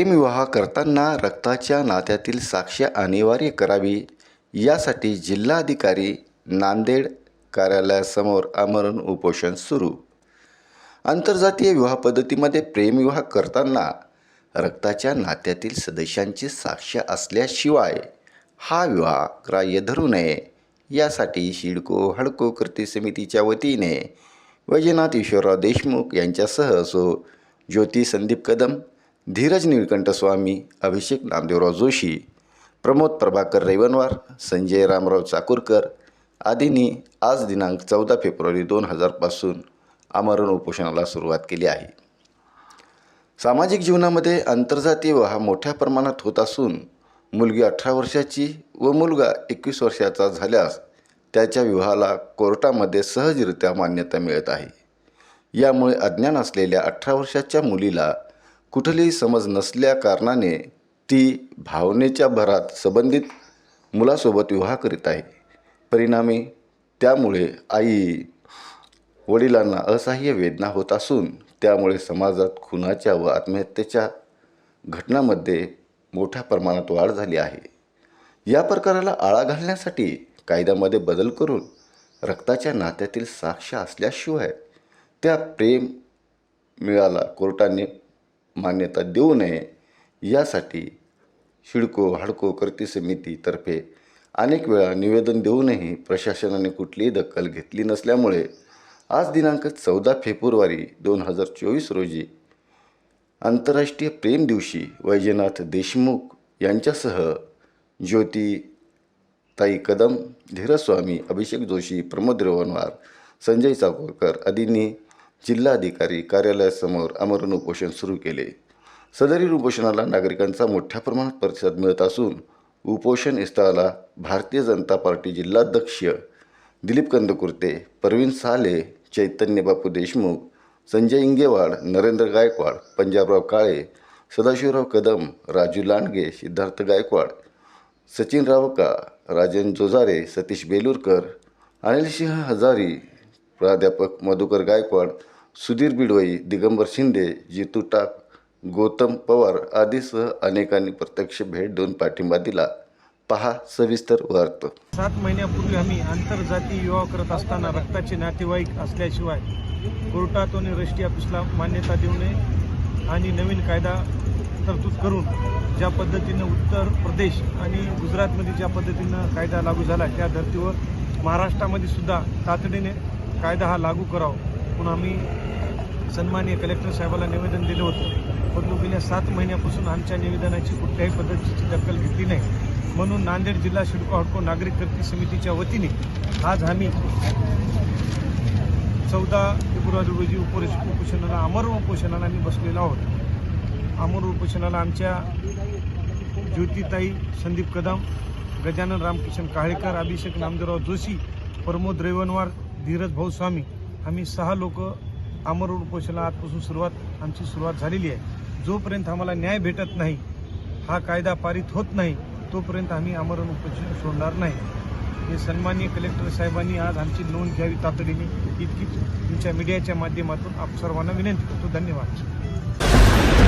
करताना रक्ताच्या नात्यातील साक्ष अनिवार्य करावी. यासाठी जिल्हाधिकारी नांदेड कार्यालयासमोर आमरण उपोषण सुरू. आंतरजातीय विवाह पद्धतीमध्ये प्रेमविवाह करताना रक्ताच्या नात्यातील सदस्यांची साक्ष असल्याशिवाय हा विवाह ग्राह्य धरू नये. यासाठी शिडको हडको कृती समितीच्या वतीने वैजनाथ ईश्वरराव देशमुख यांच्यासह सो ज्योती संदीप कदम धीरज निळकंठ स्वामी अभिषेक नामदेवराव जोशी प्रमोद प्रभाकर रेवनवार संजय रामराव चाकूरकर आदींनी आज दिनांक चौदा फेब्रुवारी दोन हजारपासून आमरण उपोषणाला सुरुवात केली आहे. सामाजिक जीवनामध्ये आंतरजातीय विवाह मोठ्या प्रमाणात होत असून मुलगी अठरा वर्षाची व मुलगा एकवीस वर्षाचा झाल्यास त्याच्या विवाहाला कोर्टामध्ये सहजरित्या मान्यता मिळत आहे. यामुळे अज्ञान असलेल्या अठरा वर्षाच्या मुलीला कुठलीही समज नसल्या कारणाने ती भावनेच्या भरात संबंधित मुलासोबत विवाह करीत आहे. परिणामी त्यामुळे आई वडिलांना असह्य वेदना होत असून त्यामुळे समाजात खुनाच्या व आत्महत्येच्या घटनामध्ये मोठ्या प्रमाणात वाढ झाली आहे. या प्रकाराला आळा घालण्यासाठी कायद्यामध्ये बदल करून रक्ताच्या नात्यातील साक्ष असल्याशिवाय त्या प्रेम मिळाला. कोर्टाने मान्यता देऊ नये यासाठी शिडको हाडको कृती समितीतर्फे अनेक वेळा निवेदन देऊनही प्रशासनाने कुठलीही दखल घेतली नसल्यामुळे आज दिनांक चौदा फेब्रुवारी दोन हजार चोवीस रोजी आंतरराष्ट्रीय प्रेम दिवशी वैजनाथ देशमुख यांच्यासह ज्योती ताई कदम धीरस्वामी अभिषेक जोशी प्रमोद रेवनवार संजय चाकोरकर आदींनी जिल्हाधिकारी कार्यालयासमोर आमरण उपोषण सुरू केले. सदरील उपोषणाला नागरिकांचा मोठ्या प्रमाणात प्रतिसाद मिळत असून उपोषण इस्ताला भारतीय जनता पार्टी जिल्हाध्यक्ष दिलीप कंदकुर्ते प्रवीण साले चैतन्य बापू देशमुख संजय इंगेवाड नरेंद्र गायकवाड पंजाबराव काळे सदाशिवराव कदम राजू लांडगे सिद्धार्थ गायकवाड सचिन रावका राजन जोजारे सतीश बेलूरकर अनिलसिंह हजारी प्राध्यापक मधुकर गायकवाड सुधीर बिडवई दिगंबर शिंदे जितू टाक गौतम पवार आदीसह अनेकांनी प्रत्यक्ष भेट देऊन पाठिंबा दिला. पहा सविस्तर वार्त. सात महिन्यापूर्वी आम्ही आंतरजातीय विवाह करत असताना रक्ताचे नातेवाईक असल्याशिवाय कोर्टातून रजिस्ट्री ऑफिसला मान्यता देऊ नये आणि नवीन कायदा तरतूद करून ज्या पद्धतीनं उत्तर प्रदेश आणि गुजरातमध्ये ज्या पद्धतीनं कायदा लागू झाला त्या धर्तीवर महाराष्ट्रामध्ये सुद्धा तातडीने कायदा हा लागू करावा. म्हणून आम्ही सन्माननीय कलेक्टर साहेबाला निवेदन दिलं होतं. परंतु गेल्या सात महिन्यापासून आमच्या निवेदनाची कुठल्याही पद्धतीची दखल घेतली नाही. म्हणून नांदेड जिल्हा शिडको हडको नागरिक कृती समितीच्या वतीने आज आम्ही चौदा फेब्रुवारी रोजी उपोष उपोषणाला अमर उपोषणाला आम्ही बसलेलो आहोत. अमर उपोषणाला आमच्या ज्योतिताई संदीप कदम गजानन रामकिशन काळेकर अभिषेक नामदेवराव जोशी प्रमोद रेवनवार धीरज भाऊ स्वामी आम्ही सहा लोक अमर उपोषणाला आजपासून सुरुवात आमची सुरुवात झालेली आहे. जोपर्यंत आम्हाला न्याय भेटत नाही हा कायदा पारित होत नाही तोपर्यंत आम्ही आमरण उपोषण सोडणार नाही. हे सन्माननीय कलेक्टर साहेबांनी आज आमची नोंद घ्यावी तातडीने इतकी तुमच्या मीडियाच्या माध्यमातून आप सर्वांना विनंती करतो. धन्यवाद.